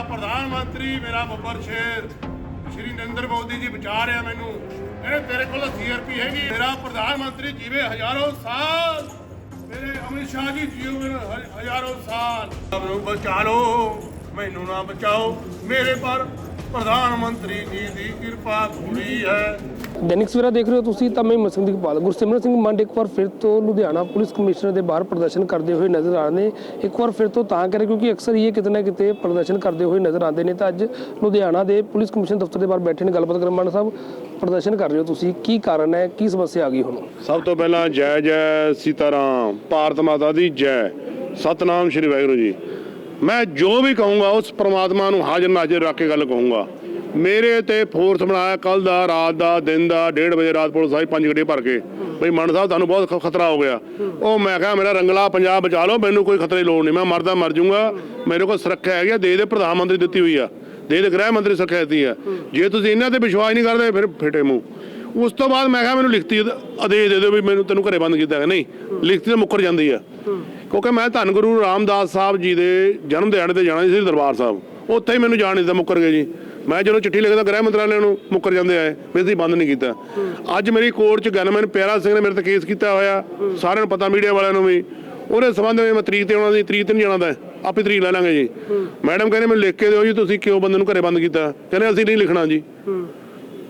ਮੇਰਾ ਪ੍ਰਧਾਨ ਮੰਤਰੀ, ਮੇਰਾ ਬੱਬਰ ਸ਼ੇਰ ਸ਼੍ਰੀ ਨਰਿੰਦਰ ਮੋਦੀ ਜੀ ਬਚਾ ਰਿਹਾ ਮੈਨੂੰ। ਕਹਿੰਦੇ ਤੇਰੇ ਕੋਲ ਸੀਆਰਪੀ ਹੈਗੀ। ਮੇਰਾ ਪ੍ਰਧਾਨ ਮੰਤਰੀ ਜੀਵੇ ਹਜ਼ਾਰੋਂ ਸਾਲ। ਮੇਰੇ ਅਮਿਤ ਸ਼ਾਹ ਜੀ ਜੀਵਨ ਹ- ਹਜ਼ਾਰੋਂ ਸਾਲ। ਮੈਨੂੰ ਬਚਾ ਲਓ, ਮੈਨੂੰ ਨਾ ਬਚਾਓ। ਮੇਰੇ ਪਰ ਪ੍ਰਧਾਨ ਮੰਤਰੀ ਜੀ ਦੀ ਕਿਰਪਾ ਥੋੜੀ ਹੈ। ਦੈਨਿਕ ਸਵੇਰਾ ਦੇਖ ਰਹੇ ਹੋ ਤੁਸੀਂ ਤਾਂ ਮੈਂ ਮਸਿੰਘ ਪਾਲ ਗੁਰਸਿਮਰਨ ਸਿੰਘ ਮੰਡ ਇੱਕ ਵਾਰ ਫਿਰ ਤੋਂ ਲੁਧਿਆਣਾ ਪੁਲਿਸ ਕਮਿਸ਼ਨਰ ਦੇ ਬਾਹਰ ਪ੍ਰਦਰਸ਼ਨ ਕਰਦੇ ਹੋਏ ਨਜ਼ਰ ਆ ਰਹੇ ਨੇ। ਇੱਕ ਵਾਰ ਫਿਰ ਤੋਂ ਤਾਂ ਕਰੇ ਕਿਉਂਕਿ ਅਕਸਰ ਹੀ ਇਹ ਕਿਤੇ ਨਾ ਕਿਤੇ ਪ੍ਰਦਰਸ਼ਨ ਕਰਦੇ ਹੋਏ ਨਜ਼ਰ ਆਉਂਦੇ ਨੇ। ਤਾਂ ਅੱਜ ਲੁਧਿਆਣਾ ਦੇ ਪੁਲਿਸ ਕਮਿਸ਼ਨ ਦਫ਼ਤਰ ਦੇ ਬਾਹਰ ਬੈਠੇ ਨੇ। ਗੱਲਬਾਤ ਕਰਨ ਮਾਨ ਸਾਹਿਬ, ਪ੍ਰਦਰਸ਼ਨ ਕਰ ਰਹੇ ਹੋ ਤੁਸੀਂ। ਕੀ ਕਾਰਨ ਹੈ? ਕੀ ਸਮੱਸਿਆ ਆ ਗਈ ਹੁਣ? ਸਭ ਤੋਂ ਪਹਿਲਾਂ ਜੈ ਜੈ ਸੀਤਾਰਾਮ, ਭਾਰਤ ਮਾਤਾ ਦੀ ਜੈ। ਸਤਨਾਮ ਸ਼੍ਰੀ ਵਾਹਿਗੁਰੂ ਜੀ। ਮੈਂ ਜੋ ਵੀ ਕਹੂੰਗਾ, ਉਸ ਪ੍ਰਮਾਤਮਾ ਨੂੰ ਹਾਜ਼ਰ ਨਾਜ਼ਰ ਰੱਖ ਕੇ ਗੱਲ ਕਹੂੰਗਾ। ਮੇਰੇ ਤੇ ਫੋਰਸ ਬਣਾਇਆ ਕੱਲ ਦਾ, ਰਾਤ ਦਾ, ਦਿਨ ਦਾ 1:30 ਵਜੇ ਰਾਤ ਪੁਲਿਸ ਆਈ, ਪੰਜ ਗੱਡੇ ਭਰ ਕੇ। ਬਈ ਮਨ ਸਾਹਿਬ, ਤੁਹਾਨੂੰ ਬਹੁਤ ਖਤਰਾ ਹੋ ਗਿਆ। ਉਹ ਮੈਂ ਕਿਹਾ, ਮੇਰਾ ਰੰਗਲਾ ਪੰਜਾਬ ਬਚਾ ਲਓ, ਮੈਨੂੰ ਕੋਈ ਖਤਰੇ ਦੀ ਲੋੜ ਨਹੀਂ। ਮੈਂ ਮਰਦਾ, ਮਰ ਜਾਊਂਗਾ। ਮੇਰੇ ਕੋਲ ਸੁਰੱਖਿਆ ਹੈਗੀ ਆ ਦੇਸ਼ ਦੇ, ਪ੍ਰਧਾਨ ਮੰਤਰੀ ਦਿੱਤੀ ਹੋਈ ਆ। ਦੇਸ਼ ਦੇ, ਗ੍ਰਹਿ ਮੰਤਰੀ ਸੁਰੱਖਿਆ ਦਿੱਤੀ ਆ। ਜੇ ਤੁਸੀਂ ਇਹਨਾਂ ਤੇ ਵਿਸ਼ਵਾਸ ਨਹੀਂ ਕਰਦੇ, ਫਿਰ ਫਿੱਟੇ ਮੂੰਹ। ਉਸ ਤੋਂ ਬਾਅਦ ਮੈਂ ਕਿਹਾ, ਮੈਨੂੰ ਲਿਖਤੀ ਆਦੇਸ਼ ਦੇ ਦਿਓ ਵੀ ਮੈਨੂੰ ਤੈਨੂੰ ਘਰੇ ਬੰਦ ਕੀਤਾ ਹੈ ਨਹੀਂ, ਲਿਖਤੀ ਤਾਂ ਮੁੱਕਰ ਜਾਂਦੀ ਆ। ਕਿਉਂਕਿ ਮੈਂ ਧੰਨ ਗੁਰੂ ਰਾਮਦਾਸ ਸਾਹਿਬ ਜੀ ਦੇ ਜਨਮ ਦਿਹਾੜੇ ਤੇ ਜਾਣਾ ਸੀ ਦਰਬਾਰ ਸਾਹਿਬ। ਉੱਥੇ ਹੀ ਮੈਨੂੰ ਜਾਣ ਨਹੀਂ ਦਿੱਤਾ ਮੁੱਕਰ ਗਏ ਜੀ। ਮੈਂ ਜਦੋਂ ਚਿੱਠੀ ਲਿਖਦਾ ਗ੍ਰਹਿ ਮੰਤਰਾਲੇ ਨੂੰ ਮੁੱਕਰ ਜਾਂਦੇ ਆਏ, ਵੀ ਅਸੀਂ ਬੰਦ ਨਹੀਂ ਕੀਤਾ। ਅੱਜ ਮੇਰੀ ਕੋਰਟ 'ਚ ਗਨਮੈਨ ਪਿਆਰਾ ਸਿੰਘ ਨੇ ਮੇਰੇ ਤੇ ਕੇਸ ਕੀਤਾ ਹੋਇਆ, ਸਾਰਿਆਂ ਨੂੰ ਪਤਾ, ਮੀਡੀਆ ਵਾਲਿਆਂ ਨੂੰ ਵੀ। ਉਹਦੇ ਸੰਬੰਧ ਵਿੱਚ ਮੈਂ ਤਰੀਕ ਤੇ ਆਉਣਾ ਸੀ, ਤਰੀਕ ਤੇ ਨਹੀਂ ਜਾਣਾ ਦਾ ਆਪੇ ਤਰੀਕ ਲੈ ਲਾਂਗੇ ਜੀ। ਮੈਡਮ ਕਹਿੰਦੇ, ਮੈਨੂੰ ਲਿਖ ਕੇ ਦਿਓ ਜੀ, ਤੁਸੀਂ ਕਿਉਂ ਬੰਦੇ ਨੂੰ ਘਰੇ ਬੰਦ ਕੀਤਾ? ਕਹਿੰਦੇ, ਅਸੀਂ ਨਹੀਂ ਲਿਖਣਾ ਜੀ।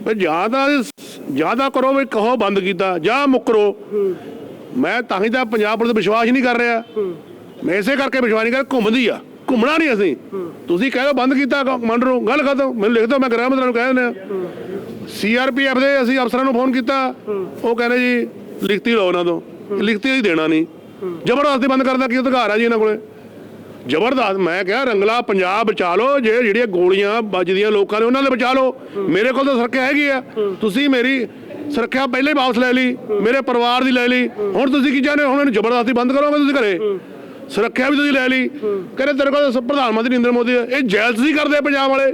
ਪਰ ਜਾਂ ਤਾਂ ਜਾਂ ਤਾਂ ਕਰੋ ਵੀ ਕਹੋ ਬੰਦ ਕੀਤਾ, ਜਾਂ ਮੁੱਕਰੋ। ਮੈਂ ਤਾਂ ਹੀ ਤਾਂ ਪੰਜਾਬ ਪੁਲਿਸ ਵਿਸ਼ਵਾਸ ਨਹੀਂ ਕਰ ਰਿਹਾ। ਮੈਂ ਇਸੇ ਕਰਕੇ ਵਿਸ਼ਵਾਸ ਨਹੀਂ ਕਰ ਘੁੰਮਦੀ ਆ। ਘੁੰਮਣਾ ਨਹੀਂ ਅਸੀਂ। ਤੁਸੀਂ ਕਹਿ ਲਓ ਬੰਦ ਕੀਤਾ ਕਮਾਂਡਰ ਨੂੰ। ਗੱਲ ਖਤਮ। ਮੈਨੂੰ ਲਿਖ ਦਿਓ ਮੈਂ ਗ੍ਰਹਿ ਮੰਤਰੀ ਨੂੰ ਕਹਿ ਦਿੰਦੇ ਸੀਆਰਪੀਐਫ ਦੇ ਅਸੀਂ ਅਫਸਰਾਂ ਨੂੰ ਫੋਨ ਕੀਤਾ। ਉਹ ਕਹਿੰਦੇ ਜੀ ਲਿਖਤੀ ਲਓ ਉਹਨਾਂ ਤੋਂ। ਲਿਖਤੀ ਹੀ ਦੇਣਾ ਨਹੀਂ। ਜ਼ਬਰਦਸਤੀ ਬੰਦ ਕਰਨ ਦਾ ਕੀ ਅਧਿਕਾਰ ਆ ਜੀ ਇਹਨਾਂ ਕੋਲੇ? ਜ਼ਬਰਦਸਤ ਮੈਂ ਕਿਹਾ ਰੰਗਲਾ ਪੰਜਾਬ ਬਚਾ ਲਓ। ਜੇ ਜਿਹੜੀਆਂ ਗੋਲੀਆਂ ਵੱਜਦੀਆਂ ਲੋਕਾਂ ਦੇ ਉਹਨਾਂ ਦੇ ਬਚਾ ਲਓ। ਮੇਰੇ ਕੋਲ ਤਾਂ ਸੁਰੱਖਿਆ ਹੈਗੀ ਆ। ਤੁਸੀਂ ਮੇਰੀ ਸੁਰੱਖਿਆ ਪਹਿਲੇ ਹੀ ਵਾਪਸ ਲੈ ਲਈ। ਮੇਰੇ ਪਰਿਵਾਰ ਦੀ ਲੈ ਲਈ। ਹੁਣ ਤੁਸੀਂ ਕੀ ਚਾਹੁੰਦੇ ਹੋ? ਹੁਣ ਇਹਨੂੰ ਜ਼ਬਰਦਸਤੀ ਬੰਦ ਕਰੋਗੇ ਤੁਸੀਂ ਘਰੇ? ਸੁਰੱਖਿਆ ਵੀ ਤੁਸੀਂ ਲੈ ਲਈ। ਕਹਿੰਦੇ ਤੇਰੇ ਕੋਲ ਤਾਂ ਪ੍ਰਧਾਨ ਮੰਤਰੀ ਨਰਿੰਦਰ ਮੋਦੀ ਆ। ਇਹ ਹੀ ਕਰਦੇ ਆ ਪੰਜਾਬ ਵਾਲੇ।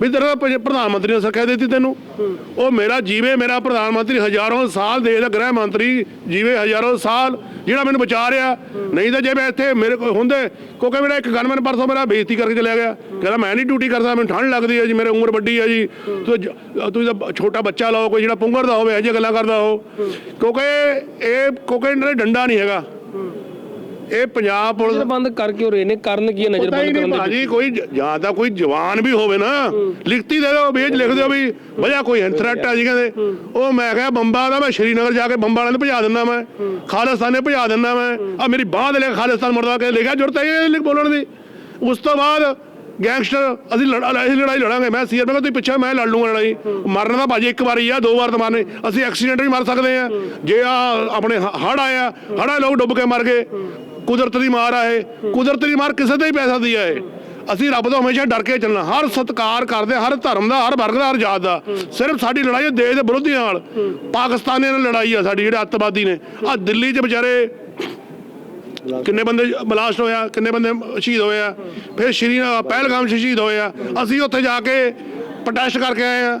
ਵੀ ਤੇਰੇ ਕੋਲ ਪ- ਪ੍ਰਧਾਨ ਮੰਤਰੀ ਨੇ ਸੁਰੱਖਿਆ ਦਿੱਤੀ ਤੈਨੂੰ। ਉਹ ਮੇਰਾ ਜੀਵੇ, ਮੇਰਾ ਪ੍ਰਧਾਨ ਮੰਤਰੀ ਹਜ਼ਾਰਾਂ ਸਾਲ ਦੇਸ਼ ਦਾ ਗ੍ਰਹਿ ਮੰਤਰੀ ਜੀਵੇ ਹਜ਼ਾਰਾਂ ਸਾਲ, ਜਿਹੜਾ ਮੈਨੂੰ ਬਚਾ ਰਿਹਾ। ਨਹੀਂ ਤਾਂ ਜੇ ਮੈਂ ਇੱਥੇ ਮੇਰੇ ਕੋਲ ਹੁੰਦੇ, ਕਿਉਂਕਿ ਮੇਰਾ ਇੱਕ ਗਨਮੈਨ ਪਰਸੋਂ ਮੇਰਾ ਬੇਇੱਜ਼ਤੀ ਕਰਕੇ ਚਲਿਆ ਗਿਆ। ਕਹਿੰਦਾ ਮੈਂ ਨਹੀਂ ਡਿਊਟੀ ਕਰਦਾ ਮੈਨੂੰ ਠੰਡ ਲੱਗਦੀ ਹੈ ਜੀ, ਮੇਰੇ ਉਮਰ ਵੱਡੀ ਹੈ ਜੀ। ਤੂੰ ਜ- ਤੁਸੀਂ ਤਾਂ ਛੋਟਾ ਬੱਚਾ ਲਾਓ, ਕੋਈ ਜਿਹੜਾ ਪੁੰਗਰਦਾ ਹੋਵੇ, ਇਹੋ ਜਿਹੀਆਂ ਗੱਲਾਂ ਕਰਦਾ ਹੋ ਕਿਉਂਕਿ ਇਹ, ਕਿਉਂਕਿ ਇਹਨਾਂ ਦਾ ਡੰਡਾ ਨਹੀਂ ਹੈਗਾ। ਇਹ ਪੰਜਾਬ ਪੁਲਿਸ ਬੰਦ ਕਰਕੇ ਹੋ ਰਹੇ ਨੇ ਕਾਰਨ ਕੀ ਨਜ਼ਰ ਬੰਦ ਕਰਨ ਦੇ ਭਾਜੀ ਕੋਈ ਜ- ਤਾਂ ਕੋਈ ਜਵਾਨ ਵੀ ਹੋਵੇ ਨਾ ਲਿਖਤੀ ਦੇ ਦਿਓ ਵੇਜ ਲਿਖ ਦਿਓ ਵੀ ਵਜ੍ਹਾ ਕੋਈ ਥ੍ਰੈਟ ਆ ਜੀ ਕਹਿੰਦੇ। ਉਹ ਮੈਂ ਕਿਹਾ ਬੰਬਾ ਦਾ ਮੈਂ ਸ਼੍ਰੀਨਗਰ ਜਾ ਕੇ ਬੰਬਾ ਵਾਲਿਆਂ ਨੂੰ ਭਜਾ ਦਿੰਦਾ ਮੈਂ। ਖਾਲਿਸਤਾਨੇ ਭਜਾ ਦਿੰਦਾ ਮੈਂ। ਆ ਮੇਰੀ ਬਾਹ ਦੇ ਲੈ ਖਾਲਿਸਤਾਨ ਮੁਰਦਾ ਕੇ ਲਿਖਿਆ ਜੁਰਤ ਹੈ ਇਹ ਲਿਖ ਬੋਲਣ ਦੀ। ਉਸ ਤੋਂ ਬਾਅਦ ਗੈਂਗਸਟਰ ਅਸੀਂ ਅਸੀਂ ਲੜਾਈ ਲੜਾਂਗੇ। ਮੈਂ ਸੀਆਰ ਮੈਂ ਤੁਸੀਂ ਪਿੱਛੇ ਮੈਂ ਲੜ ਲੂੰਗਾ ਲੜਾਈ। ਮਰਨ ਦਾ ਭਾਜੀ ਇੱਕ ਵਾਰੀ ਆ ਦੋ ਵਾਰ ਤਾਂ ਮਾਰਨੇ। ਅਸੀਂ ਐਕਸੀਡੈਂਟ ਵੀ ਮਰ ਸਕਦੇ ਆ ਜੇ ਆ ਆਪਣੇ ਹੜ ਆਇਆ ਹੜਾ ਲੋਕ ਡੁੱਬ ਕੇ ਮਰ ਗਏ। ਕੁਦਰਤ ਦੀ ਮਾਰ ਆ ਇਹ। ਕੁਦਰਤ ਦੀ ਮਾਰ ਕਿਸੇ ਤੇ ਹੀ ਪੈ ਸਕਦੀ ਆ ਇਹ। ਅਸੀਂ ਰੱਬ ਤੋਂ ਹਮੇਸ਼ਾ ਡਰ ਕੇ ਚੱਲਣਾ। ਹਰ ਸਤਕਾਰ ਕਰਦੇ, ਹਰ ਧਰਮ ਦਾ, ਹਰ ਵਰਗ ਦਾ, ਹਰ ਜਾਤ ਦਾ। ਸਿਰਫ ਸਾਡੀ ਲੜਾਈ ਦੇਸ਼ ਦੇ ਵਿਰੋਧੀਆਂ ਨਾਲ। ਪਾਕਿਸਤਾਨੀਆਂ ਨਾਲ ਲੜਾਈ ਆ ਸਾਡੀ, ਜਿਹੜੇ ਅੱਤਵਾਦੀ ਨੇ। ਆ ਦਿੱਲੀ 'ਚ ਵਿਚਾਰੇ ਕਿੰਨੇ ਬੰਦੇ ਬਲਾਸਟ ਹੋਇਆ ਕਿੰਨੇ ਬੰਦੇ ਸ਼ਹੀਦ ਹੋਏ ਆ। ਫਿਰ ਸ਼੍ਰੀ ਪਹਿਲਗਾਮ 'ਚ ਸ਼ਹੀਦ ਹੋਏ ਆ। ਅਸੀਂ ਉੱਥੇ ਜਾ ਕੇ ਪ੍ਰੋਟੈਸਟ ਕਰਕੇ ਆਏ ਆ।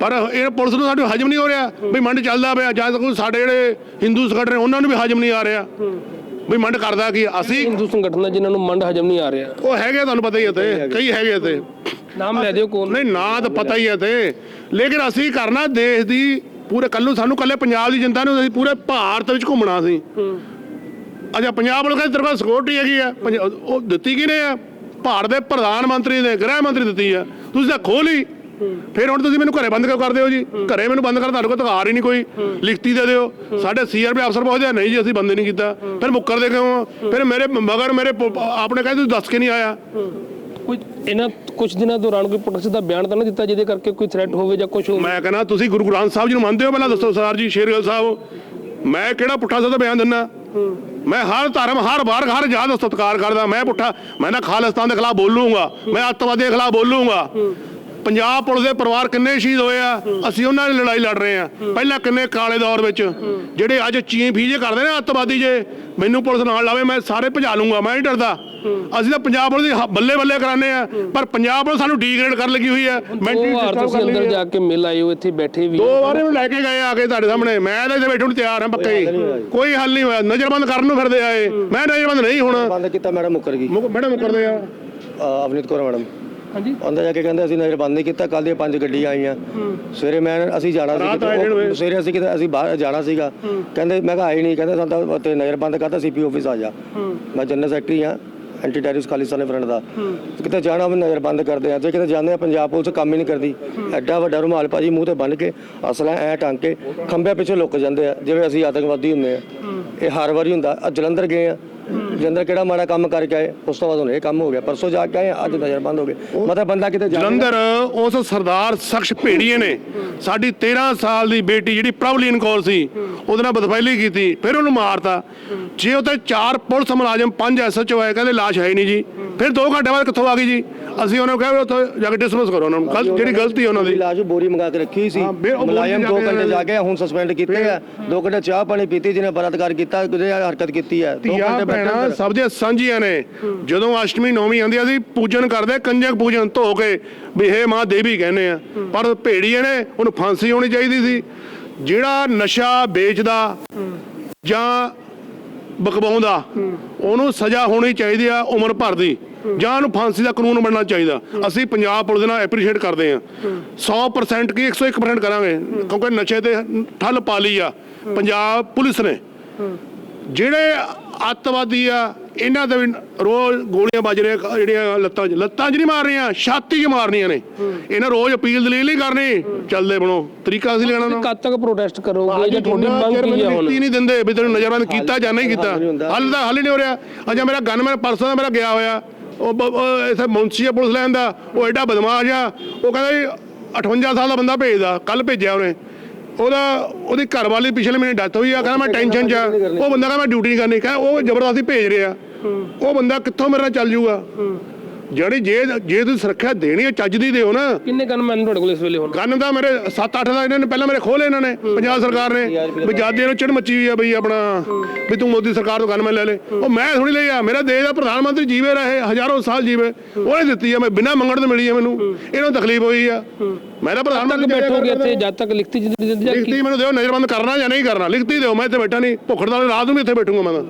ਪਰ ਇਹ ਪੁਲਿਸ ਨੂੰ ਸਾਡੇ ਹਜਮ ਨਹੀਂ ਹੋ ਰਿਹਾ। ਵੀ ਮੰਡ ਚੱਲਦਾ ਪਿਆ। ਜਦ ਤੱਕ ਸਾਡੇ ਜਿਹੜੇ ਹਿੰਦੂ ਸੰਗਠਨ ਨੇ, ਉਹਨਾਂ ਨੂੰ ਵੀ ਹਜਮ ਨਹੀਂ ਆ ਰਿਹਾ। ਵੀ ਮੰਡ ਕਰਦਾ ਕੀ ਅਸੀਂ ਹਿੰਦੂ ਸੰਗਠਨ ਦਾ ਜਿਨ੍ਹਾਂ ਨੂੰ ਮੰਡ ਹਜਮ ਨਹੀਂ ਆ ਰਿਹਾ। ਉਹ ਹੈਗੇ ਤੁਹਾਨੂੰ ਪਤਾ ਹੀ ਹੈ ਤੇ ਕਈ ਹੈਗੇ ਤੇ ਨਾਮ ਲੈ ਦਿਓ ਕੌਣ ਨਹੀਂ ਨਾਂ ਤਾਂ ਪਤਾ ਹੀ ਹੈ ਤੇ ਲੇਕਿਨ ਅਸੀਂ ਕਰਨਾ ਦੇਸ਼ ਦੀ ਪੂਰੇ ਕੱਲੂ ਸਾਨੂੰ ਕੱਲੇ ਪੰਜਾਬ ਦੀ ਜਨਤਾ ਨੂੰ ਅਸੀਂ ਪੂਰੇ ਭਾਰਤ ਵਿੱਚ ਘੁੰਮਣਾ ਸੀ। ਅੱਛਾ ਪੰਜਾਬ ਵਾਲੇ ਕਹਿੰਦੇ ਤੇਰੇ ਕੋਲ ਸਿਕਿਉਰਿਟੀ ਹੈਗੀ ਆ। ਉਹ ਦਿੱਤੀ ਕਿਹਨੇ ਆ? ਭਾਰਤ ਦੇ ਪ੍ਰਧਾਨ ਮੰਤਰੀ ਨੇ ਗ੍ਰਹਿ ਮੰਤਰੀ ਦਿੱਤੀ ਆ। ਤੁਸੀਂ ਤਾਂ ਖੋਲ ਫਿਰ ਹੁਣ ਤੁਸੀਂ ਮੈਨੂੰ ਘਰੇ ਬੰਦ ਕਿਉਂ ਕਰਦੇ ਹੋ ਜੀ? ਘਰੇ ਮੈਨੂੰ ਬੰਦ ਕਰਨ ਤੁਹਾਡੇ ਕੋਲ ਅਧਿਕਾਰ ਹੀ ਨਹੀਂ ਕੋਈ। ਲਿਖਤੀ ਦੇ ਦਿਓ। ਸਾਡੇ ਸੀਆਰਪੀ ਅਫਸਰ ਪਹੁੰਚਦੇ ਆ, ਨਹੀਂ ਜੀ ਅਸੀਂ ਬੰਦੇ ਨਹੀਂ ਕੀਤਾ। ਫਿਰ ਮੁੱਕਰ ਦੇ ਕਿਉਂ ਫਿਰ ਮੇਰੇ ਮਗਰ ਮੇਰੇ ਆਪਣੇ ਕਹਿੰਦੇ ਤੁਸੀਂ ਦੱਸ ਕੇ ਨਹੀਂ ਆਇਆ। ਕੋਈ ਇਹਨਾਂ ਕੁਝ ਦਿਨਾਂ ਦੌਰਾਨ ਕੋਈ ਪੁਲਿਸ ਦਾ ਬਿਆਨ ਤਾਂ ਨਹੀਂ ਦਿੱਤਾ ਜਿਹਦੇ ਕਰਕੇ ਕੋਈ ਥ੍ਰੈਟ ਹੋਵੇ ਜਾਂ ਕੁਝ ਹੋਵੇ? ਮੈਂ ਕਹਿੰਦਾ ਤੁਸੀਂ ਗੁਰੂ ਗ੍ਰੰਥ ਸਾਹਿਬ ਜੀ ਨੂੰ ਮੰਨਦੇ ਹੋ ਪਹਿਲਾਂ ਦੱਸੋ ਸਰਦਾਰ ਜੀ ਸ਼ੇਰਗਿੱਲ ਸਾਹਿਬ। ਮੈਂ ਕਿਹੜਾ ਪੁੱਠਾ ਸਿੱਧਾ ਬਿਆਨ ਦਿੰਦਾ? ਮੈਂ ਹਰ ਧਰਮ ਹਰ ਵਰਗ ਹਰ ਜਾਤ ਦਾ ਸਤਿਕਾਰ ਕਰਦਾ। ਮੈਂ ਪੁੱਠਾ ਮੈਂ ਨਾ ਖਾਲਿਸਤਾਨ ਦੇ ਖਿਲਾਫ ਬੋਲੂੰਗਾ। ਮੈਂ ਅੱਤਵਾਦੀ ਦੇ ਖਿਲਾਫ ਬੋਲੂੰਗਾ। ਪੰਜਾਬ ਪੁਲਿਸ ਦੇ ਪਰਿਵਾਰ ਕਿੰਨੇ ਸ਼ਹੀਦ ਹੋਏ ਆ ਅਸੀਂ ਉਹਨਾਂ ਦੀ ਲੜਾਈ ਲੜ ਰਹੇ ਆ। ਪਹਿਲਾਂ ਕਿੰਨੇ ਕਾਲੇ ਦੌਰ ਵਿੱਚ ਜਿਹੜੇ ਅੱਜ ਚੀਂ ਫੀਜੇ ਕਰਦੇ ਨੇ ਅੱਤਵਾਦੀ ਜੇ ਮੈਨੂੰ ਪੁਲਿਸ ਨਾਲ ਲਾਵੇ ਮੈਂ ਸਾਰੇ ਭਜਾ ਲੂੰਗਾ ਮੈਂ ਨਹੀਂ ਡਰਦਾ। ਅਸੀਂ ਤਾਂ ਪੰਜਾਬ ਪੁਲਿਸ ਦੀ ਬੱਲੇ ਬੱਲੇ ਕਰਾਨੇ ਆ ਪਰ ਪੰਜਾਬ ਪੁਲਿਸ ਸਾਨੂੰ ਡੀਗ੍ਰੇਡ ਕਰਨ ਲੱਗੀ ਹੋਈ ਹੈ ਮੈਂਟਲੀ ਵਾਰ ਤੁਸੀਂ ਅੰਦਰ ਜਾ ਕੇ ਮਿਲ ਆਏ ਹੋ ਇੱਥੇ ਬੈਠੇ ਵੀ ਦੋ ਵਾਰੇ ਨੂੰ ਲੈ ਕੇ ਗਏ ਆ ਕੇ ਤੁਹਾਡੇ ਸਾਹਮਣੇ ਮੈਂ ਤਾਂ ਇੱਥੇ ਬੈਠਣ ਨੂੰ ਤਿਆਰ ਹਾਂ ਪੱਕਾ ਹੀ। ਕੋਈ ਹੱਲ ਨਹੀਂ ਹੋਇਆ। ਨਜ਼ਰਬੰਦ ਕਰਨ ਨੂੰ ਫਿਰਦੇ ਆਏ ਮੈਂ ਨਜ਼ਰਬੰਦ ਨਹੀਂ ਹੁਣ। ਬੰਦ ਕੀਤਾ ਮੈਡਮ ਮੁੱਕਰ ਗਈ। ਮੈਡਮ ਕਰਦੇ ਆ। ਅਵਨੀਤ ਕੌਰ ਮੈਡਮ। ਹਾਂਜੀ। ਅੰਦਰ ਜਾ ਕੇ ਕਹਿੰਦੇ ਅਸੀਂ ਨਜ਼ਰ ਬੰਦ ਨਹੀਂ ਕੀਤਾ ਕੱਲ ਦੀਆਂ ਪੰਜ ਗੱਡੀਆਂ ਆਈਆਂ। ਸਵੇਰੇ ਮੈਂ ਅਸੀਂ ਜਾਣਾ ਸੀ ਕਿਤੇ। ਸਵੇਰੇ ਅਸੀਂ ਕਿਤੇ ਅਸੀਂ ਬਾਹਰ ਜਾਣਾ ਸੀਗਾ। ਕਹਿੰਦੇ ਮੈਂ ਕਿਹਾ ਆਈ ਨਹੀਂ ਕਹਿੰਦੇ ਸਾਨੂੰ ਤਾਂ ਉੱਥੇ ਨਜ਼ਰ ਬੰਦ ਕਰਤਾ ਸੀਪੀ ਆਫਿਸ ਆ ਜਾ। ਮੈਂ ਜਨਰਲ ਸੈਕਟਰੀ ਹਾਂ ਐਂਟੀ ਟੈਰਰਿਸਟ ਖਾਲਿਸਤਾਨੀ ਫਰੰਟ ਦਾ। ਕਿਤੇ ਜਾਣਾ ਵੀ ਨਜ਼ਰ ਬੰਦ ਕਰਦੇ ਆ। ਜੇ ਕਿਤੇ ਜਾਂਦੇ ਆ ਪੰਜਾਬ ਪੁਲਿਸ ਕੰਮ ਹੀ ਨਹੀਂ ਕਰਦੀ। ਐਡਾ ਵੱਡਾ ਰੁਮਾਲ ਭਾਜੀ ਮੂੰਹ ਤੇ ਬੰਨ ਕੇ ਅਸਲਾ ਐ ਟੰਗ ਕੇ ਖੰਭਿਆਂ ਪਿੱਛੇ ਲੁੱਕ ਜਾਂਦੇ ਆ। ਜਿਵੇਂ ਅਸੀਂ ਆਤੰਕਵਾਦੀ ਹੁੰਦੇ ਆ। ਇਹ ਹਰ ਵਾਰੀ ਹੁੰਦਾ। ਜਲੰਧਰ ਗਏ ਆ। ਜਲੰਧਰ ਕਿਹੜਾ ਮਾੜਾ ਕੰਮ ਕਰਕੇ ਆਏ? ਉਸ ਤੋਂ ਬਾਅਦ ਹੁਣ ਇਹ ਕੰਮ ਹੋ ਗਿਆ। ਪਰਸੋਂ ਜਾ ਕੇ ਆਏ ਅੱਜ ਨਜ਼ਰ ਬੰਦ ਹੋ ਗਏ। ਮਤਲਬ ਬੰਦਾ ਕਿਤੇ ਜਾ ਜਲੰਧਰ ਉਸ ਸਰਦਾਰ ਸਖਸ਼ ਭੇੜੀਏ ਨੇ। ਸਾਡੀ 13 ਸਾਲ ਦੀ ਬੇਟੀ ਜਿਹੜੀ ਪ੍ਰਭਲੀਨ ਕੌਰ ਸੀ ਉਹਦੇ ਨਾਲ ਬਦਫੈਲੀ ਕੀਤੀ ਫਿਰ ਉਹਨੂੰ ਮਾਰਤਾ। ਜੇ ਉੱਤੇ ਚਾਰ ਪੁਲਿਸ ਮੁਲਾਜ਼ਮ ਪੰਜ ਐਸਐਚਓ ਆਏ ਕਹਿੰਦੇ ਲਾਸ਼ ਹੀ ਨਹੀਂ ਜੀ। ਫਿਰ 2 ਘੰਟੇ ਬਾਅਦ ਕਿੱਥੋਂ ਆ ਗਈ ਜੀ? ਅਸੀਂ ਉਹਨਾਂ ਨੂੰ ਕਿਹਾ ਵੀ ਉੱਥੇ ਜਾ ਕੇ ਡਿਸਮਿਸ ਕਰੋ ਉਹਨਾਂ। ਨੂੰ ਗਲਤ ਜਿਹੜੀ ਗਲਤੀ ਉਹਨਾਂ ਦੀ। ਇਲਾਜ ਬੋਰੀ ਮੰਗਾ ਕੇ ਰੱਖੀ ਸੀ। ਦੋ ਕੇ- ਘੰਟੇ ਜਾ ਕੇ ਹੁਣ ਸਸਪੈਂਡ ਕੀਤੇ ਆ। ਦੋ ਘੰਟੇ ਚਾਹ ਪਾਣੀ ਪੀਤੀ ਜਿਹਨੇ ਬਲਾਤਕਾਰ ਕੀਤਾ ਜਿਹਨੇ ਹਰਕਤ ਕੀਤੀ ਹੈ ਦੋ ਧੀਆਂ ਘੰਟੇ ਬੈਠੇ। ਸਭ ਦੀਆਂ ਸਾਂਝੀਆਂ ਨੇ। ਜਦੋਂ ਅਸ਼ਟਮੀ ਨੌਵੀਂ ਆਉਂਦੀ ਆ ਅਸੀਂ ਪੂਜਨ ਕਰਦੇ ਕੰਜਕ ਪੂਜਨ ਧੋ ਕੇ ਵੀ ਹੇ ਮਾਂ ਦੇਵੀ ਕਹਿੰਦੇ ਆ। ਪਰ ਭੇੜੀਏ ਨੇ ਉਹਨੂੰ ਫਾਂਸੀ ਹੋਣੀ ਚਾਹੀਦੀ ਸੀ। ਜਿਹੜਾ ਨਸ਼ਾ ਵੇਚਦਾ ਜਾਂ ਬਕਵਾਉਂਦਾ ਉਹਨੂੰ ਸਜ਼ਾ ਹੋਣੀ ਚਾਹੀਦੀ ਆ ਉਮਰ ਭਰ ਦੀ। ਜਾਂ ਉਹਨੂੰ ਫਾਂਸੀ ਦਾ ਕਾਨੂੰਨ ਬਣਨਾ ਚਾਹੀਦਾ। ਅਸੀਂ ਪੰਜਾਬ ਪੁਲਿਸ ਨਾਲ ਐਪਰੀਸ਼ੀਏਟ ਕਰਦੇ ਆ 100% ਕੀ 101% ਕਰਾਂਗੇ? ਕਿਉਂਕਿ ਨਸ਼ੇ ਤੇ ਠੱਲ ਪਾ ਲਈ ਆ। ਪੰਜਾਬ ਪੁਲਿਸ ਨੇ। ਜਿਹੜੇ ਅੱਤਵਾਦੀ ਆ ਇਹਨਾਂ ਦੇ ਰੋਜ਼ ਗੋਲੀਆਂ ਵੱਜ ਰਹੀਆਂ ਜਿਹੜੀਆਂ ਲੱਤਾਂ 'ਚ। ਲੱਤਾਂ 'ਚ ਨਹੀਂ ਮਾਰ ਰਹੀਆਂ ਛਾਤੀ 'ਚ ਮਾਰਨੀਆਂ ਨੇ। ਇਹਨਾਂ ਰੋਜ਼ ਅਪੀਲ ਦਲੀਲ ਨਹੀਂ ਕਰਨੀ। ਚੱਲਦੇ ਬਣੋ। ਤਰੀਕਾ ਅਸੀਂ ਲੈਣਾ ਨਾ। ਕਦ ਤੱਕ ਪ੍ਰੋਟੈਸਟ ਕਰੋਗੇ? ਜਾਂ ਤੁਹਾਡੀ ਮੰਗ ਕੀ ਹੈ ਹੁਣ? ਨਹੀਂ ਦਿੰਦੇ ਵੀ ਤੈਨੂੰ ਨਜ਼ਰਬੰਦ ਕੀਤਾ ਜਾਂ ਨਹੀਂ ਕੀਤਾ ਹੱਲ ਦਾ ਹੱਲ ਹੀ ਨਹੀਂ ਹੋ ਰਿਹਾ। ਅਜਾ ਮੇਰਾ ਗਨਮੈਨ ਪਰਸੋਂ ਦਾ ਮੇਰਾ ਗਿਆ ਹੋਇਆ। ਉਹ ਬ- ਉਹ ਇੱਥੇ ਮੁੰਸ਼ੀਆ ਪੁਲਿਸ ਲੈਣ ਦਾ ਉਹ ਐਡਾ ਬਦਮਾਸ਼ ਆ। ਉਹ ਕਹਿੰਦਾ ਜੀ 58 ਸਾਲ ਦਾ ਬੰਦਾ ਭੇਜਦਾ ਕੱਲ ਭੇਜਿਆ ਉਹਨੇ। ਉਹਦਾ ਉਹਦੀ ਘਰ ਵਾਲੀ ਪਿਛਲੇ ਮਹੀਨੇ ਡੈਥ ਹੋਈ ਆ ਕਹਿੰਦਾ ਮੈਂ ਟੈਨਸ਼ਨ 'ਚ ਆ। ਉਹ ਬੰਦਾ ਕਹਿੰਦਾ ਮੈਂ ਡਿਊਟੀ ਨਹੀਂ ਕਰਨੀ। ਕਹਿੰਦਾ ਉਹ ਜ਼ਬਰਦਸਤੀ ਭੇਜ ਰਿਹਾ। ਉਹ ਬੰਦਾ ਕਿੱਥੋਂ ਮੇਰੇ ਨਾਲ ਚੱਲ ਜੂਗਾ? ਜਿਹੜੀ ਜੇ ਜੇ ਤੁਸੀਂ ਸੁਰੱਖਿਆ ਦੇਣੀ ਹੈ ਚੱਜ ਦੀ ਦਿਓ ਨਾ। ਕਿੰਨੇ ਗਨਮੈਨ ਤੁਹਾਡੇ ਕੋਲ ਇਸ ਵੇਲੇ ਹੁਣ? ਗਨ ਦਾ ਮੇਰੇ 7-8 ਦਾ ਇਹਨਾਂ ਨੇ ਪਹਿਲਾਂ ਮੇਰੇ ਖੋਲੇ ਇਹਨਾਂ ਨੇ ਪੰਜਾਬ ਸਰਕਾਰ ਨੇ। ਵੀ ਜਾਦੇ ਨੂੰ ਚੜ ਮੱਚੀ ਹੋਈ ਆ ਬਈ ਆਪਣਾ। ਵੀ ਤੂੰ ਮੋਦੀ ਸਰਕਾਰ ਤੋਂ ਗਨ ਮੈਂ ਲੈ ਲੈ। ਉਹ ਮੈਂ ਥੋੜੀ ਲਈ ਆ ਮੇਰਾ ਦੇਸ਼ ਦਾ ਪ੍ਰਧਾਨ ਮੰਤਰੀ ਜੀਵੇ ਰਹੇ ਹਜ਼ਾਰਾਂ ਸਾਲ ਜੀਵੇ। ਉਹਨੇ ਦਿੱਤੀ ਆ ਮੈਂ ਬਿਨਾਂ ਮੰਗਣ ਤੋਂ ਮਿਲੀ ਆ ਮੈਨੂੰ। ਇਹਨੂੰ ਤਕਲੀਫ ਹੋਈ ਆ। ਮੈਂ ਤਾਂ ਪ੍ਰਧਾਨ ਮੰਤਰੀ ਬੈਠੋਗੇ ਇੱਥੇ ਜਦ ਤੱਕ ਲਿਖਤੀ ਜ਼ਿੰਦਗੀ ਲਿਖਤੀ ਮੈਨੂੰ ਦਿਓ ਨਜ਼ਰਬੰਦ ਕਰਨਾ ਜਾਂ ਨਹੀਂ ਕਰਨਾ। ਲਿਖਤੀ ਦਿਓ ਮੈਂ ਇੱਥੇ ਬੈਠਾ ਨਹੀਂ। ਭੁੱਖੜ ਦਾ ਰਾਤ ਨੂੰ ਵੀ ਇੱਥੇ ਬੈਠੂਗਾ ਮੈਂ ਤਾਂ।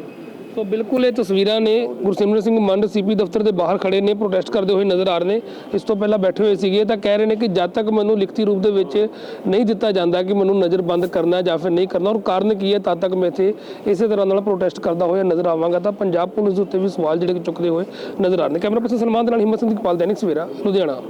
ਸੋ ਬਿਲਕੁਲ ਇਹ ਤਸਵੀਰਾਂ ਨੇ ਗੁਰਸਿਮਰਨ ਸਿੰਘ ਮੰਡ ਸੀਪੀ ਦਫ਼ਤਰ ਦੇ ਬਾਹਰ ਖੜੇ ਨੇ ਪ੍ਰੋਟੈਸਟ ਕਰਦੇ ਹੋਏ ਨਜ਼ਰ ਆ ਰਹੇ ਨੇ। ਇਸ ਤੋਂ ਪਹਿਲਾਂ ਬੈਠੇ ਹੋਏ ਸੀਗੇ, ਤਾਂ ਕਹਿ ਰਹੇ ਨੇ ਕਿ ਜਦ ਤੱਕ ਮੈਨੂੰ ਲਿਖਤੀ ਰੂਪ ਦੇ ਵਿੱਚ ਨਹੀਂ ਦਿੱਤਾ ਜਾਂਦਾ ਕਿ ਮੈਨੂੰ ਨਜ਼ਰ ਬੰਦ ਕਰਨਾ ਜਾਂ ਫਿਰ ਨਹੀਂ ਕਰਨਾ, ਔਰ ਕਾਰਨ ਕੀ ਹੈ, ਤਦ ਤੱਕ ਮੈਂ ਇੱਥੇ ਇਸੇ ਤਰ੍ਹਾਂ ਨਾਲ ਪ੍ਰੋਟੈਸਟ ਕਰਦਾ ਹੋਇਆ ਨਜ਼ਰ ਆਵਾਂਗਾ, ਤਾਂ ਪੰਜਾਬ ਪੁਲਿਸ ਦੇ ਉੱਤੇ ਵੀ ਸਵਾਲ ਜਿਹੜੇ ਕਿ ਚੁੱਕਦੇ ਹੋਏ ਨਜ਼ਰ ਆ ਰਹੇ ਨੇ। ਕੈਮਰਾ ਪਰਸਨ ਸਲਮਾਨ ਦੇ ਨਾਲ ਹਿੰਮਤ ਸਿੰਘ ਇਕਬਾਲ, ਦੈਨਿਕ ਸਵੇਰਾ, ਲੁਧਿਆਣਾ।